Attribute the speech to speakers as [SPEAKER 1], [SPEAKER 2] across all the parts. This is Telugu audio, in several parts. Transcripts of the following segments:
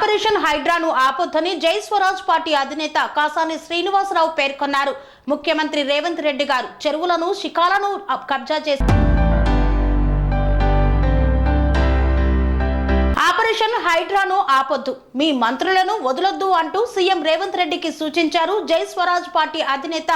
[SPEAKER 1] ఆపరేషన్ హైడ్రాను ఆపొద్దని జై స్వరాజ్ పార్టీ అధినేత కాసాని శ్రీనివాసరావు పేర్కొన్నారు. ముఖ్యమంత్రి రేవంత్ రెడ్డి గారు చెరువులను శిఖాలను కబ్జా చేసి ఆపరేషన్ హైడ్రాను ఆపొద్దు. మీ మంత్రులను వదలొద్దు అంటూ సీఎం రేవంత్ రెడ్డికి సూచించారు జై స్వరాజ్ పార్టీ అధినేత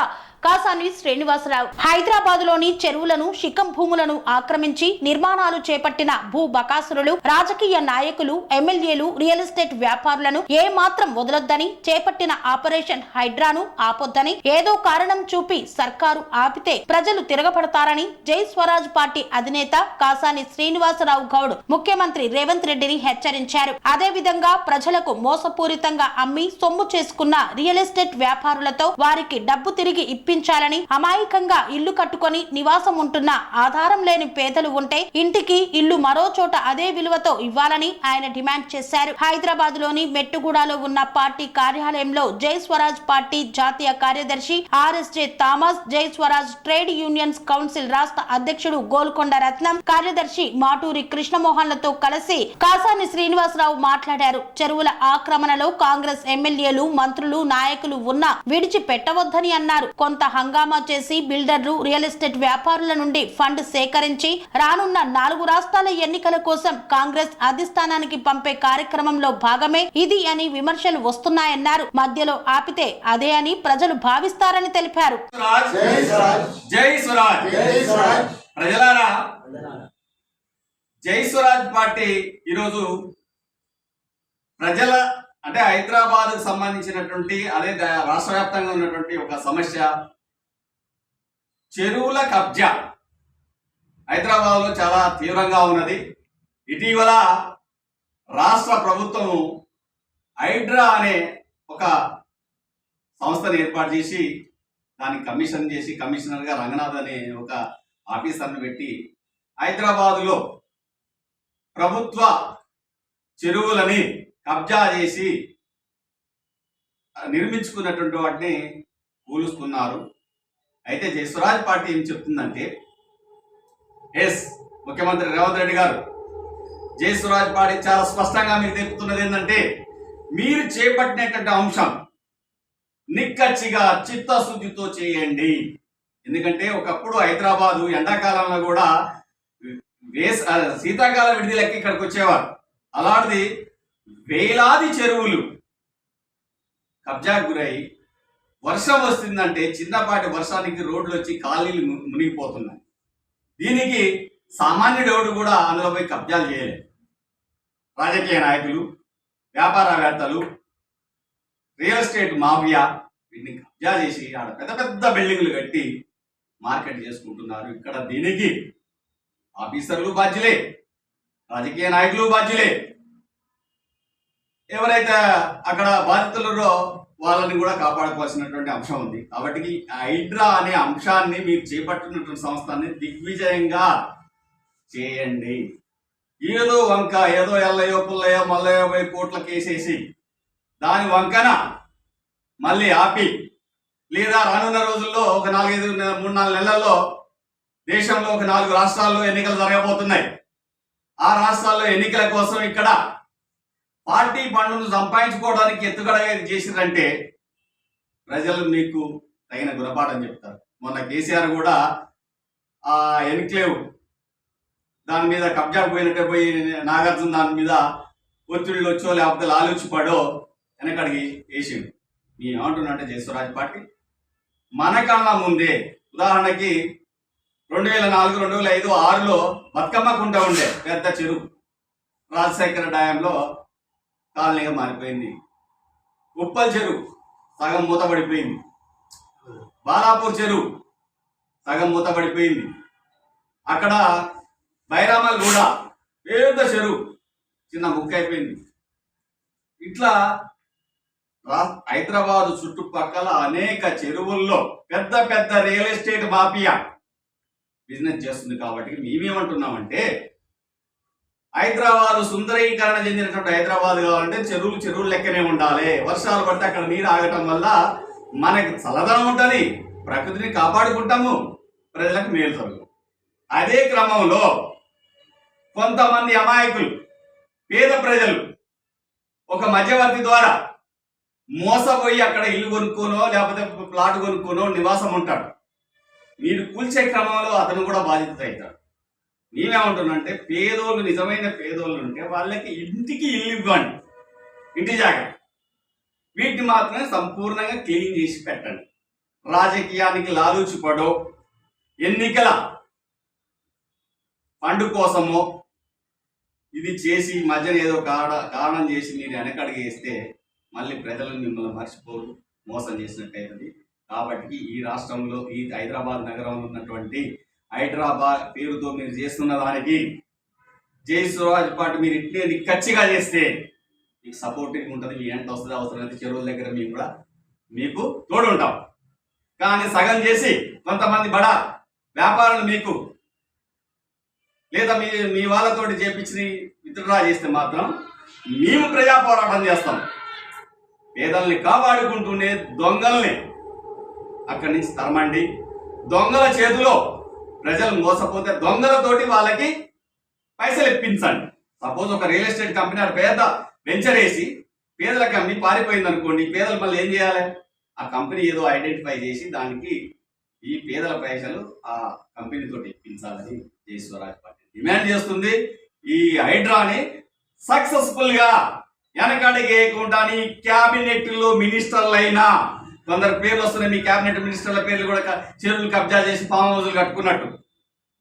[SPEAKER 1] కాసాని శ్రీనివాసరావు. హైదరాబాద్లోని చెరువులను శిఖం భూములను ఆక్రమించి నిర్మాణాలు చేపట్టిన భూ బకాసురులు రాజకీయ నాయకులు ఎమ్మెల్యేలు రియల్ ఎస్టేట్ వ్యాపారులను ఏ మాత్రం వదలొద్దని చేపట్టిన ఆపరేషన్ హైడ్రాను ఆపొద్దని ఏదో కారణం చూపి సర్కారు ఆపితే ప్రజలు తిరగబడతారని జై స్వరాజ్ పార్టీ అధినేత కాసాని శ్రీనివాసరావు గౌడ్ ముఖ్యమంత్రి రేవంత్ రెడ్డిని హెచ్చరించారు. అదే విధంగా ప్రజలకు మోసపూరితంగా అమ్మి సొమ్ము చేసుకున్న రియల్ ఎస్టేట్ వ్యాపారులతో వారికి డబ్బు తిరిగి చూపించాలని అమాయకంగా ఇల్లు కట్టుకొని నివాసం ఉంటున్న ఆధారం లేని పేదలు ఉంటే ఇంటికి ఇల్లు మరో చోట అదే విలువతో ఇవ్వాలని ఆయన డిమాండ్ చేశారు. హైదరాబాద్లోని మెట్టుగూడలో ఉన్న పార్టీ కార్యాలయంలో జై స్వరాజ్ పార్టీ జాతీయ కార్యదర్శి ఆర్ఎస్జే థామస్ జై స్వరాజ్ ట్రేడ్ యూనియన్స్ కౌన్సిల్ రాష్ట్ర అధ్యక్షుడు గోల్కొండ రత్నం కార్యదర్శి మాటూరి కృష్ణమోహన్లతో కలిసి కాసాని శ్రీనివాసరావు మాట్లాడారు. చెరువుల ఆక్రమణలో కాంగ్రెస్ ఎమ్మెల్యేలు మంత్రులు నాయకులు ఉన్నా విడిచి పెట్టవద్దని అన్నారు. కొంత హంగామా చేసి బిల్డర్లు రియల్ ఎస్టేట్ వ్యాపారుల నుండి ఫండ్ సేకరించి రానున్న నాలుగు రాష్ట్రాల ఎన్నికల కోసం కాంగ్రెస్ అధిష్టానానికి పంపే కార్యక్రమంలో భాగమే ఇది అని విమర్శలు వస్తున్నాయన్నారు. మధ్యలో ఆపితే అదే అని ప్రజలు భావిస్తారని తెలిపారు.
[SPEAKER 2] ప్రజలారా జై స్వరాజ్ పార్టీ ఈరోజు ప్రజల అంటే హైదరాబాద్కు సంబంధించినటువంటి అదే రాష్ట్ర వ్యాప్తంగా ఉన్నటువంటి ఒక సమస్య. చెరువుల కబ్జా. హైదరాబాద్లో చాలా తీవ్రంగా ఉన్నది. ఇటీవల రాష్ట్ర ప్రభుత్వం హైడ్రా అనే ఒక సంస్థను ఏర్పాటు చేసి దాన్ని కమిషన్ చేసి కమిషనర్గా రంగనాథ్ అనే ఒక ఆఫీసర్ని పెట్టి హైదరాబాదులో ప్రభుత్వ చెరువులని కబ్జా చేసి నిర్మించుకున్నటువంటి వాటిని కూలుస్తున్నారు అయితే జయస్వరాజ్ పార్టీ ఏం చెప్తుందంటే ఎస్ ముఖ్యమంత్రి రేవంత్ రెడ్డి గారు జయస్వరాజ్ పార్టీ చాలా స్పష్టంగా మీకు తెలుపుతున్నది ఏంటంటే మీరు చేపట్టినటువంటి అంశం నిక్కచ్చిగా చిత్తశుద్ధితో చేయండి. ఎందుకంటే ఒకప్పుడు హైదరాబాదు ఎండాకాలంలో కూడా వేస శీతాకాలం శీతాకాల విడిదిలకి ఇక్కడికి వచ్చేవారు. అలాంటిది వేలాది చెరువులు కబ్జాకు గురై వర్షం వస్తుందంటే చిన్నపాటి వర్షానికి రోడ్లు వచ్చి ఖాళీలు మునిగిపోతున్నాయి. దీనికి సామాన్యుడెవడు కూడా అందులో పోయి కబ్జాలు చేయలేదు. రాజకీయ నాయకులు వ్యాపారవేత్తలు రియల్ ఎస్టేట్ మాఫియా వీటిని కబ్జా చేసి ఆడ పెద్ద పెద్ద బిల్డింగ్లు కట్టి మార్కెట్ చేసుకుంటున్నారు. ఇక్కడ దీనికి ఆఫీసర్లు బాధ్యులే రాజకీయ నాయకులు బాధ్యులే. ఎవరైతే అక్కడ బాధితులరో వాళ్ళని కూడా కాపాడుకోవాల్సినటువంటి అంశం ఉంది. కాబట్టి హైడ్రా అనే అంశాన్ని మీరు చేపట్టినటువంటి సంస్థని దిగ్విజయంగా చేయండి. ఏదో వంక ఏదో ఎల్లయో పుల్లయో మల్లయో పోయి కోట్ల కేసేసి దాని వంకన మళ్ళీ ఆపి లేదా రానున్న రోజుల్లో ఒక నాలుగైదు మూడు నాలుగు నెలల్లో దేశంలో ఒక నాలుగు రాష్ట్రాల్లో ఎన్నికలు జరగబోతున్నాయి. ఆ రాష్ట్రాల్లో ఎన్నికల కోసం ఇక్కడ పార్టీ పనులను సంపాదించుకోవడానికి ఎత్తుగడ చేసిందంటే ప్రజలు మీకు తగిన గుణపాఠం చెప్తారు. మొన్న కేసీఆర్ కూడా ఆ ఎన్క్లేవ్ దాని మీద కబ్జా పోయినట్టే పోయి నాగార్జున దాని మీద ఒత్తిళ్ళు వచ్చో లేకపోతే లాలూచి పడో వెనకడికి వేసిండు. నేను ఏమంటున్నట్టే జయస్వరాజ్ పార్టీ? మనకన్నా ముందే ఉదాహరణకి రెండు వేల నాలుగు రెండు వేల ఐదు ఆరులో బతుకమ్మ కుంట ఉండే పెద్ద చెరువు రాజశేఖర డ్యాంలో కాలనీగా మారిపోయింది. ఉప్పల్ చెరువు సగం మూతపడిపోయింది. బాలాపూర్ చెరువు సగం మూతపడిపోయింది. అక్కడ బైరామల్ కూడా పెద్ద చెరువు చిన్న ముక్క అయిపోయింది. ఇట్లా రా- చుట్టుపక్కల అనేక చెరువుల్లో పెద్ద పెద్ద రియల్ ఎస్టేట్ మాఫియా బిజినెస్ చేస్తుంది కాబట్టి మేమేమంటున్నామంటే హైదరాబాద్ సుందరీకరణ చెందినటువంటి హైదరాబాద్ కావాలంటే చెరువులు చెరువులు లెక్కనే ఉండాలి. వర్షాలు పడితే అక్కడ నీరు ఆగటం వల్ల మనకి చల్లదనం ఉంటుంది ప్రకృతిని కాపాడుకుంటాము ప్రజలకు మేలు జరుగుతుంది. అదే క్రమంలో కొంతమంది అమాయకులు పేద ప్రజలు ఒక మధ్యవర్తి ద్వారా మోసపోయి అక్కడ ఇల్లు కొనుక్కోనో లేకపోతే ప్లాట్ కొనుక్కోనో నివాసం ఉంటాడు మీరు కూల్చే క్రమంలో అతను కూడా బాధితుడు అవుతాడు మేమేమంటున్నామంటే పేదోళ్ళు నిజమైన పేదోళ్ళు ఉంటే వాళ్ళకి ఇంటికి ఇల్లు ఇవ్వండి. ఇంటి జాగ్రత్త. వీటిని మాత్రమే సంపూర్ణంగా క్లీన్ చేసి పెట్టండి. రాజకీయానికి లాలూచిపడో ఎన్నికల ఫండ్ కోసమో ఇది చేసి మధ్యన ఏదో కారణ కారణం చేసి మీరు వెనకడిగేస్తే మళ్ళీ ప్రజలు మిమ్మల్ని మర్చిపోరు మోసం చేసినట్టు అవుతుంది కాబట్టి ఈ రాష్ట్రంలో ఈ హైదరాబాద్ నగరంలో ఉన్నటువంటి హైదరాబాద్ పేరుతో మీరు చేస్తున్న దానికి జై స్వరాజ్ పాటు మీరు ఇట్లే నిక్కచ్చిగా చేస్తే మీకు సపోర్టింగ్ ఉంటుంది మీ ఎంత వస్తుంది అవసరమైతే చెరువుల దగ్గర మేము కూడా మీకు తోడు ఉంటాం. కానీ సగం చేసి కొంతమంది బడా వ్యాపారులు మీకు లేదా మీ మీ వాళ్ళతోటి చేపించి విత్డ్రా చేస్తే మాత్రం మేము ప్రజా పోరాటం చేస్తాం. పేదల్ని కాపాడుకుంటూనే దొంగల్ని అక్కడి నుంచి తరమండి. దొంగల చేతిలో ప్రజలు మోసపోతే దొంగలతోటి వాళ్ళకి పైసలు ఇప్పించండి. సపోజ్ ఒక రియల్ ఎస్టేట్ కంపెనీ ఆడ పేద వెంచర్ వేసి పేదలకు అమ్మి పారిపోయింది అనుకోండి పేదలు మళ్ళీ ఏం చేయాలి? ఆ కంపెనీ ఏదో ఐడెంటిఫై చేసి దానికి ఈ పేదల పైసలు ఆ కంపెనీతో ఇప్పించాలని జై స్వరాజ్ పార్టీ డిమాండ్ చేస్తుంది. ఈ హైడ్రాని సక్సెస్ఫుల్గా వెనకడిగేయకుండా క్యాబినెట్లో మినిస్టర్లు అయినా కొందరు పేర్లు వస్తున్నాయి మీ క్యాబినెట్ మినిస్టర్ల పేర్లు కూడా చెరువులు కబ్జా చేసి ఫామ్ హౌజులు కట్టుకున్నట్టు.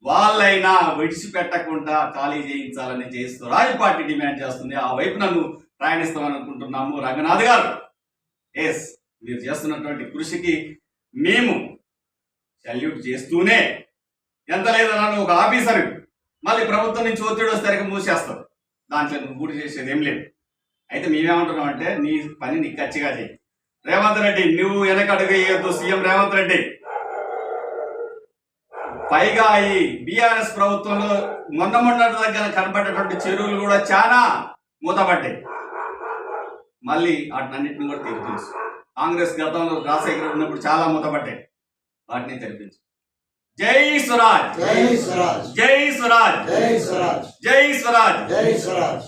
[SPEAKER 2] వాళ్ళైనా విడిచిపెట్టకుండా ఖాళీ చేయించాలని చేస్తూ రాజు పార్టీ డిమాండ్ చేస్తుంది. ఆ వైపు నన్ను ప్రయాణిస్తామని అనుకుంటున్నాము రంగనాథ్ గారు. ఎస్ మీరు చేస్తున్నటువంటి కృషికి మేము సల్యూట్ చేస్తూనే ఎంత లేదన్నా ఒక ఆఫీసర్ మళ్ళీ ప్రభుత్వం నుంచి ఒత్తిడి వస్తే మూసేస్తాం. దాంట్లో నువ్వు గుడి చేసేది ఏం లేదు. అయితే మేమేమంటున్నాం అంటే నీ పని నీ ఖచ్చిగా చేయి రేవంత్ రెడ్డి నువ్వు వెనక అడుగు సీఎం రేవంత్ రెడ్డి. పైగా ఈ బీఆర్ఎస్ ప్రభుత్వంలో మొన్న మొన్న దగ్గర కనబడ్డటువంటి చెరువులు కూడా చాలా మూతపడ్డాయి. మళ్ళీ వాటినన్నింటిని కూడా తెరిపించు. కాంగ్రెస్ గతంలో రాజశేఖర్ ఉన్నప్పుడు చాలా మూతపడ్డాయి. వాటిని తెరిపించు. జై స్వరాజ్!
[SPEAKER 3] జై స్వరాజ్!
[SPEAKER 2] జై స్వరాజ్!
[SPEAKER 3] జై స్వరాజ్!
[SPEAKER 2] జై స్వరాజ్!
[SPEAKER 3] జై Swaraj!